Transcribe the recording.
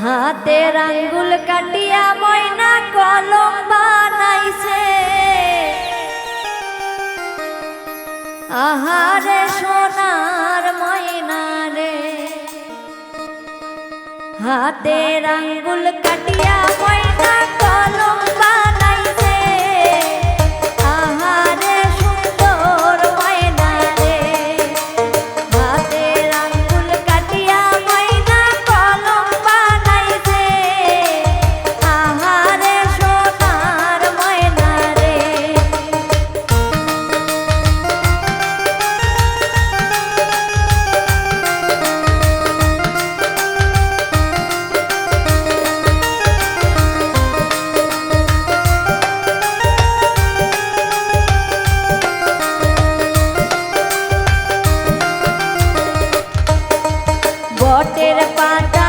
হাতের আঙ্গুল কাটিয়া ময়না কলম বানাইছে। আহারে সোনার ময়না রে। হাতের আঙ্গুল কাটিয়া ময়না কলম বটের পাতা